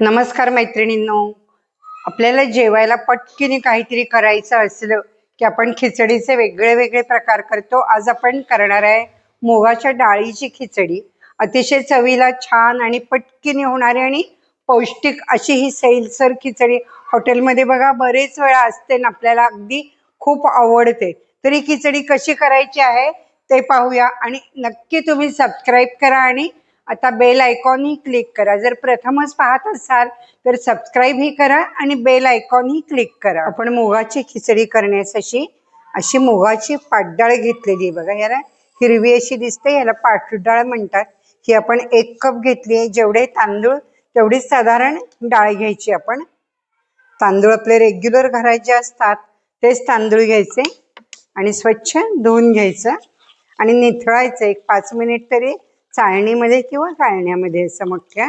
नमस्कार मैत्रिणींनो. आपल्याला जेवायला पटकीने काहीतरी करायचं असलं की आपण खिचडीचे वेगळे वेगळे प्रकार करतो. आज आपण करणार आहे मुगाच्या डाळीची खिचडी. अतिशय चवीला छान आणि पटकीने होणारी आणि पौष्टिक अशी ही सैलसर खिचडी. हॉटेलमध्ये बघा बरेच वेळा असते ना आपल्याला अगदी खूप आवडते. तर ही खिचडी कशी करायची आहे ते पाहूया आणि नक्की तुम्ही सबस्क्राईब करा आणि आता बेल आयकॉनही क्लिक करा. जर प्रथमच पाहत असाल तर सबस्क्राईबही करा आणि बेल आयकॉनही क्लिक करा. आपण मुगाची खिचडी करण्यासाठी अशी मुगाची पाटडाळ घेतलेली बघा याला हिरवी अशी दिसते याला पाटडाळ म्हणतात. ही आपण एक कप घेतली आहे. जेवढे तांदूळ तेवढीच साधारण डाळ घ्यायची आपण. तांदूळ आपले रेग्युलर घरात जे असतात तेच तांदूळ घ्यायचे आणि स्वच्छ धुवून घ्यायचं आणि निथळायचं. एक पाच मिनिट तरी चाळणीमध्ये किंवा चाळण्यामध्ये असं मोठ्या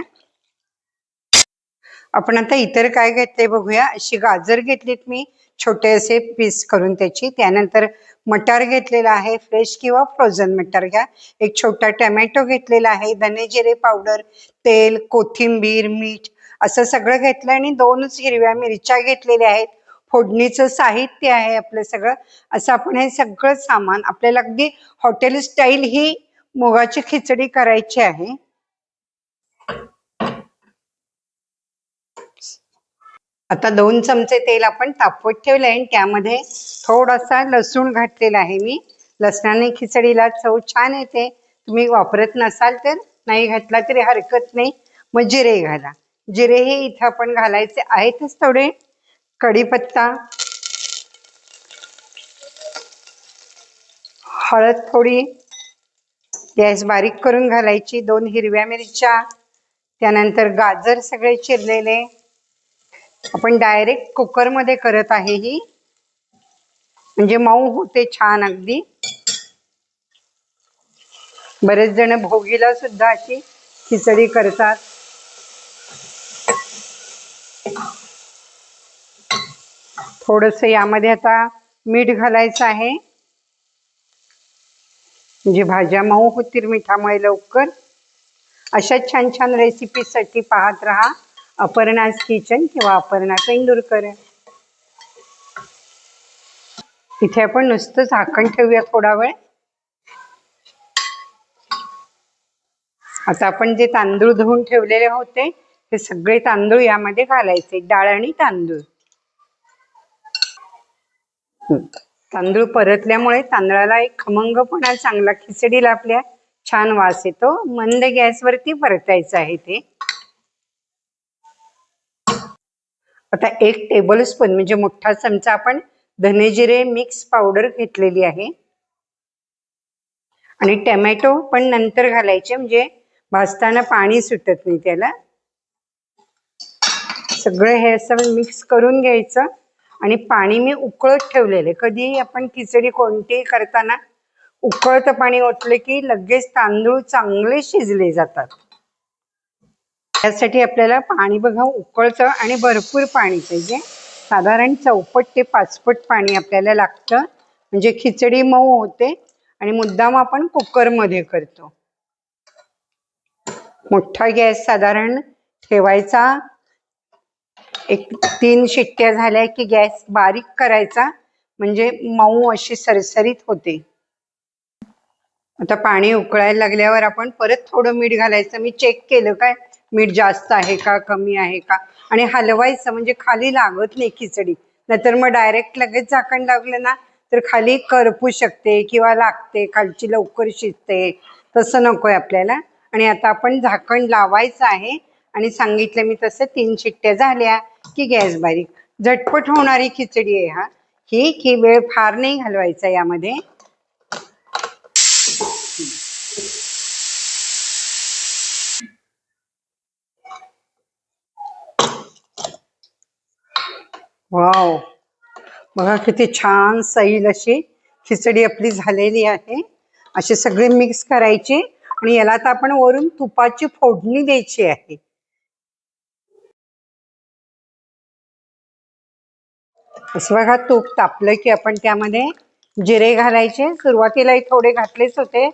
आपण आता इतर काय घेतले बघूया. अशी गाजर घेतलीत मी छोटे असे पीस करून त्याची. त्यानंतर मटार घेतलेला आहे फ्रेश किंवा फ्रोझन मटार घ्या. एक छोटा टमॅटो घेतलेला आहे धने जिरे पावडर तेल कोथिंबीर मीठ असं सगळं घेतलं आणि दोनच हिरव्या मिरच्या घेतलेल्या आहेत. फोडणीचं साहित्य आहे आपलं सगळं. असं आपण हे सगळं सामान आपल्याला अगदी हॉटेल स्टाईल ही मुगाची खिचडी करायची आहे. आता दोन चमचे तेल आपण तापवत ठेवले आणि त्यामध्ये थोडासा लसूण घातलेला आहे मी. लसणाने खिचडीला चव छान येते. तुम्ही वापरत नसाल तर नाही घातला तरी हरकत नाही. मग जिरे घाला. जिरे हे इथं आपण घालायचे आहेतच थोडे. कढीपत्ता. हळद थोडी. गॅस बारीक करून घालायची दोन हिरव्या मिरच्या त्यानंतर गाजर सगळे चिरलेले. आपण डायरेक्ट कुकरमध्ये करत आहे ही. म्हणजे मऊ होते छान अगदी. बरेच जण भोगीला सुद्धा अशी खिचडी करतात. थोडस यामध्ये आता मीठ घालायचं आहे. म्हणजे भाज्या मऊ होतील मिठामुळे लवकर. अशा छान छान रेसिपीसाठी पाहत राहा. अपर्णाज किचन किंवा अपर्णा पेंडुरकर इथे आपण नुसतं झाकण ठेवूया थोडा वेळ. आता आपण जे तांदूळ धुवून ठेवलेले होते ते सगळे तांदूळ यामध्ये घालायचे. डाळ आणि तांदूळ. तांदूळ परतल्यामुळे तांदळाला एक खमंगपणा चांगला खिचडीला आपल्या छान वास येतो. मंद गॅसवरती परतायचं आहे ते. आता एक टेबल स्पून म्हणजे मोठा चमचा आपण धने जिरे मिक्स पावडर घेतलेली आहे. आणि टमॅटो पण नंतर घालायचे म्हणजे भाजताना पाणी सुटत नाही त्याला. सगळं हे असं मिक्स करून घ्यायचं. आणि पाणी मी उकळत ठेवलेले कधीही आपण खिचडी कोणतीही करताना उकळतं पाणी ओतले की लगेच तांदूळ चांगले शिजले जातात. त्यासाठी आपल्याला पाणी बघा उकळतं आणि भरपूर पाणी पाहिजे. साधारण चौपट ते पाचपट पाणी आपल्याला लागतं. म्हणजे खिचडी मऊ होते आणि मुद्दाम आपण कुकरमध्ये करतो. मोठा गॅस साधारण ठेवायचा एक तीन शिट्ट्या झाल्या की गॅस बारीक करायचा म्हणजे मऊ अशी सरसरीत होते. आता पाणी उकळायला लागल्यावर आपण परत थोडं मीठ घालायचं. मी चेक केलं काय मीठ जास्त आहे का कमी आहे का? आणि हलवायचं म्हणजे खाली लागत नाही खिचडी. नाहीतर मग डायरेक्ट लगेच झाकण लागलं ना तर खाली करपू शकते किंवा लागते खालची लवकर शिजते. तसं नकोय आपल्याला. आणि आता आपण झाकण लावायचं आहे. आणि सांगितलं मी तसं तीन शिट्ट्या झाल्या. की गॅस बारीक. झटपट होणारी खिचडी आहे हा. ही की वेळ फार नाही घालवायचा यामध्ये. वाव. बघा किती छान सैल अशी खिचडी आपली झालेली आहे. असे सगळे मिक्स करायचे आणि याला आता आपण वरून तुपाची फोडणी द्यायची आहे. असं बघा तूप तापलं की आपण त्यामध्ये जिरे घालायचे. सुरुवातीलाही थोडे घातलेच होते.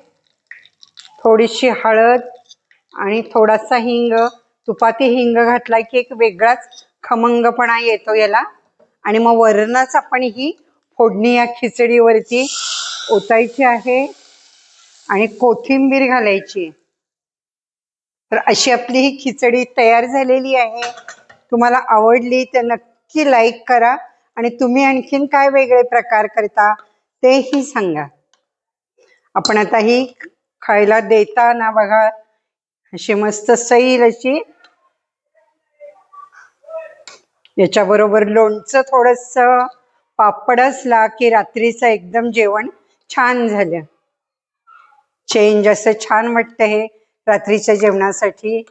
थोडीशी हळद आणि थोडासा हिंग. तुपाती हिंग घातला की एक वेगळाच खमंगपणा येतो याला. आणि मग वरणच आपण ही फोडणी या खिचडीवरती ओतायची आहे आणि कोथिंबीर घालायची. तर अशी आपली ही खिचडी तयार झालेली आहे. तुम्हाला आवडली तर नक्की लाईक करा. आणि तुम्ही आणखीन काय वेगळे प्रकार करता तेही सांगा. आपण आता ही खायला देताना बघा अशी मस्त सैल अशी. याच्याबरोबर लोणचं थोडस पापड असला की रात्रीचं एकदम जेवण छान झालं. चेंज असं छान वाटतं हे रात्रीच्या जेवणासाठी.